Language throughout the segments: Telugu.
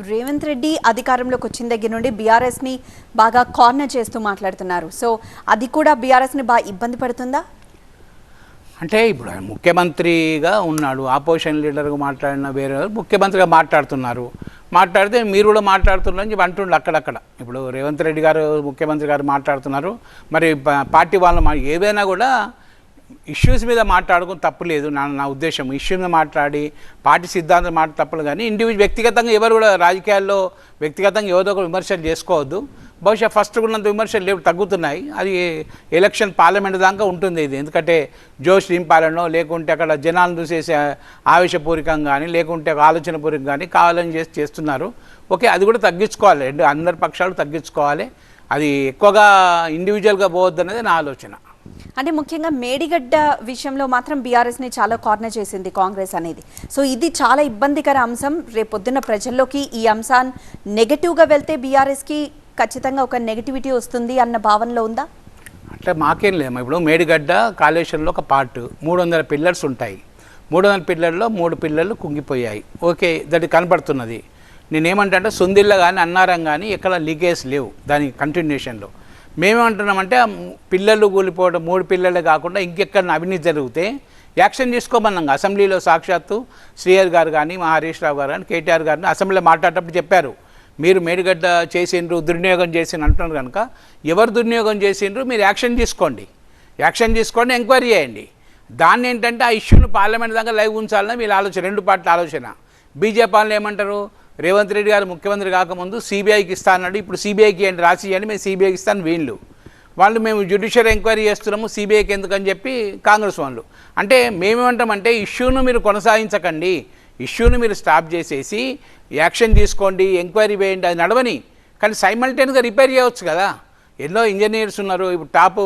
రేవంత్ రెడ్డి అధికారంలోకి వచ్చిన దగ్గర నుండి బీఆర్ఎస్ని బాగా కార్నర్ చేస్తూ మాట్లాడుతున్నారు. సో అది కూడా బీఆర్ఎస్ని బాగా ఇబ్బంది పడుతుందా? అంటే ఇప్పుడు ఆయన ముఖ్యమంత్రిగా ఉన్నాడు ఆపోజిషన్ లీడర్గా మాట్లాడిన వేరే ముఖ్యమంత్రిగా మాట్లాడుతున్నారు. మాట్లాడితే మీరు కూడా మాట్లాడుతున్నారు అని చెప్పి అంటుండ్రు అక్కడక్కడ. ఇప్పుడు రేవంత్ రెడ్డి గారు ముఖ్యమంత్రి గారు మాట్లాడుతున్నారు. మరి పార్టీ వాళ్ళు మా- ఏదైనా కూడా ఇష్యూస్ మీద మాట్లాడుకుని తప్పు లేదు. నా నా ఉద్దేశం ఇష్యూ మీద మాట్లాడి పార్టీ సిద్ధాంతం మాట తప్పులు కానీ ఇండివిజువల్ వ్యక్తిగతంగా ఎవరు కూడా రాజకీయాల్లో వ్యక్తిగతంగా ఏదో ఒక విమర్శలు చేసుకోవద్దు. బహుశా ఫస్ట్ ఉన్నంత విమర్శలు లేవు తగ్గుతున్నాయి. అది ఎలక్షన్ పార్లమెంట్ దాకా ఉంటుంది ఇది. ఎందుకంటే జోష్ నింపాలనో లేకుంటే అక్కడ జనాలను చూసేసే ఆవేశపూరికం కానీ లేకుంటే ఆలోచన ఆలోచనపూరికంగా కానీ కావాలని చేసి చేస్తున్నారు. ఓకే అది కూడా తగ్గించుకోవాలి. అందరి పక్షాలు తగ్గించుకోవాలి. అది ఎక్కువగా ఇండివిజువల్గా పోవద్దు అనేది నా ఆలోచన. అంటే ముఖ్యంగా మేడిగడ్డ విషయంలో మాత్రం బీఆర్ఎస్ని చాలా కార్నర్ చేసింది కాంగ్రెస్ అనేది. సో ఇది చాలా ఇబ్బందికర అంశం. రేపొద్దున ప్రజల్లోకి ఈ అంశాన్ని నెగటివ్గా వెళ్తే బీఆర్ఎస్కి ఖచ్చితంగా ఒక నెగటివిటీ వస్తుంది అన్న భావనలో ఉందా? అంటే మాకేం లేదు ఇప్పుడు మేడిగడ్డ కాళేశ్వరంలో ఒక పార్ట్ మూడు వందల పిల్లర్స్ ఉంటాయి. మూడు వందల పిల్లర్లో మూడు పిల్లర్లు కుంగిపోయాయి. ఓకే దట్ కనబడుతున్నది నేనేమంటా అంటే కానీ అన్నారం కానీ ఎక్కడ లీకేజ్ లేవు దాని కంటిన్యూషన్లో మేమేమంటున్నామంటే పిల్లలు కూలిపోవడం మూడు పిల్లలే కాకుండా ఇంకెక్కడ అవినీతి జరిగితే యాక్షన్ తీసుకోమన్నాం. అసెంబ్లీలో సాక్షాత్తు శ్రీయర్ గారు కానీ మా హరీష్ రావు గారు కానీ కేటీఆర్ గారిని అసెంబ్లీలో మాట్లాడేటప్పుడు చెప్పారు. మీరు మేడిగడ్డ చేసిండ్రు దుర్వినియోగం చేసిన అంటున్నారు కనుక ఎవరు దుర్వినియోగం చేసిండ్రు మీరు యాక్షన్ తీసుకోండి. యాక్షన్ తీసుకోండి ఎంక్వైరీ చేయండి. దాన్ని ఏంటంటే ఆ ఇష్యూను పార్లమెంట్ దాకా లైవ్ ఉంచాలని వీళ్ళ ఆలోచన రెండు పార్టీల ఆలోచన. బీజేపీ వాళ్ళు ఏమంటారు? రేవంత్ రెడ్డి గారు ముఖ్యమంత్రి కాకముందు సిబిఐకి ఇస్తా అన్నాడు. ఇప్పుడు సిబిఐకి అండి రాసి ఇవ్వండి మేము సిబిఐకి ఇస్తాను వీళ్ళు. వాళ్ళు మేము జ్యుడిషియల్ ఎంక్వైరీ చేస్తున్నాము సిబిఐకి ఎందుకని చెప్పి కాంగ్రెస్ వాళ్ళు. అంటే మేమేమంటామంటే ఇష్యూను మీరు కొనసాగించకండి. ఇష్యూను మీరు స్టాప్ చేసేసి యాక్షన్ తీసుకోండి ఎంక్వైరీ వేయండి అది నడవని. కానీ సైమల్టేనియస్గా రిపేర్ చేయవచ్చు కదా. ఎన్నో ఇంజనీర్స్ ఉన్నారు. ఇప్పుడు టాప్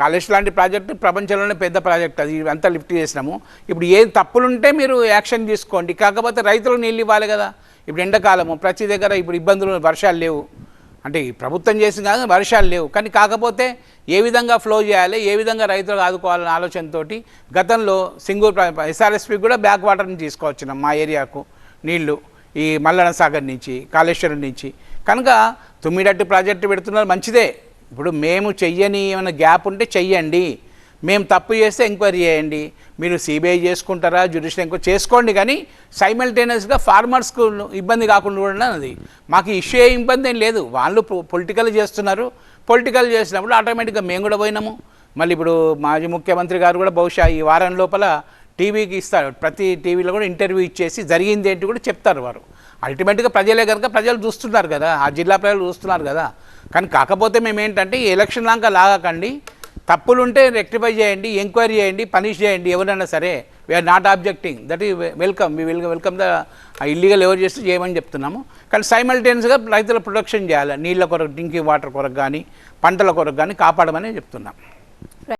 కాలేజ్ లాంటి ప్రాజెక్టు ప్రపంచంలోనే పెద్ద ప్రాజెక్ట్ అది. అంతా లిఫ్ట్ చేసినాము. ఇప్పుడు ఏం తప్పులుంటే మీరు యాక్షన్ తీసుకోండి. కాకపోతే రైతులు నీళ్ళు ఇవ్వాలి కదా. ఇప్పుడు ఎండాకాలము ప్రతి దగ్గర ఇప్పుడు ఇబ్బందులు వర్షాలు లేవు. అంటే ప్రభుత్వం చేసిన కాదు వర్షాలు లేవు. కానీ కాకపోతే ఏ విధంగా ఫ్లో చేయాలి ఏ విధంగా రైతులు ఆదుకోవాలనే ఆలోచనతోటి గతంలో సింగూర్ ఎస్ఆర్ఎస్పి కూడా బ్యాక్ వాటర్ని తీసుకొచ్చినాం మా ఏరియాకు. నీళ్ళు ఈ మల్లన సాగర్ నుంచి కాళేశ్వరం నుంచి. కనుక తొమ్మిడట్టు ప్రాజెక్టు పెడుతున్నారు మంచిదే. ఇప్పుడు మేము చెయ్యని ఏమైనా గ్యాప్ ఉంటే చెయ్యండి. మేము తప్పు చేస్తే ఎంక్వైరీ చేయండి. మీరు సిబిఐ చేసుకుంటారా జ్యుడిషియల్ ఎంక్వైరీ చేసుకోండి కానీ సైమల్టేనియస్గా ఫార్మర్స్కు ఇబ్బంది కాకుండా కూడా అది మాకు ఇష్యూ ఏ ఇబ్బంది ఏం లేదు. వాళ్ళు పొలిటికల్ చేస్తున్నారు. పొలిటికల్ చేసినప్పుడు ఆటోమేటిక్గా మేము కూడా పోయినాము. మళ్ళీ ఇప్పుడు మాజీ ముఖ్యమంత్రి గారు కూడా బహుశా ఈ వారం లోపల టీవీకి ఇస్తారు. ప్రతి టీవీలో కూడా ఇంటర్వ్యూ ఇచ్చేసి జరిగింది ఏంటి కూడా చెప్తారు వారు. అల్టిమేట్గా ప్రజలే కనుక ప్రజలు చూస్తున్నారు కదా. ఆ జిల్లా ప్రజలు చూస్తున్నారు కదా. కానీ కాకపోతే మేము ఏంటంటే ఈ ఎలక్షన్ లాగా లాగకండి. తప్పులుంటే రెక్టిఫై చేయండి ఎంక్వైరీ చేయండి పనిష్ చేయండి ఎవరైనా సరే. We are not objecting that ఈ welcome me will welcome the illegal ఎవరు చేస్తే చేయమని చెప్తున్నాము. కానీ సైమల్టేనియస్గా రైతుల ప్రొడక్షన్ చేయాలి. నీళ్ళ కొరకు డ్రింకింగ్ వాటర్ కొరకు కానీ పంటల కొరకు కానీ కాపాడమని చెప్తున్నాం.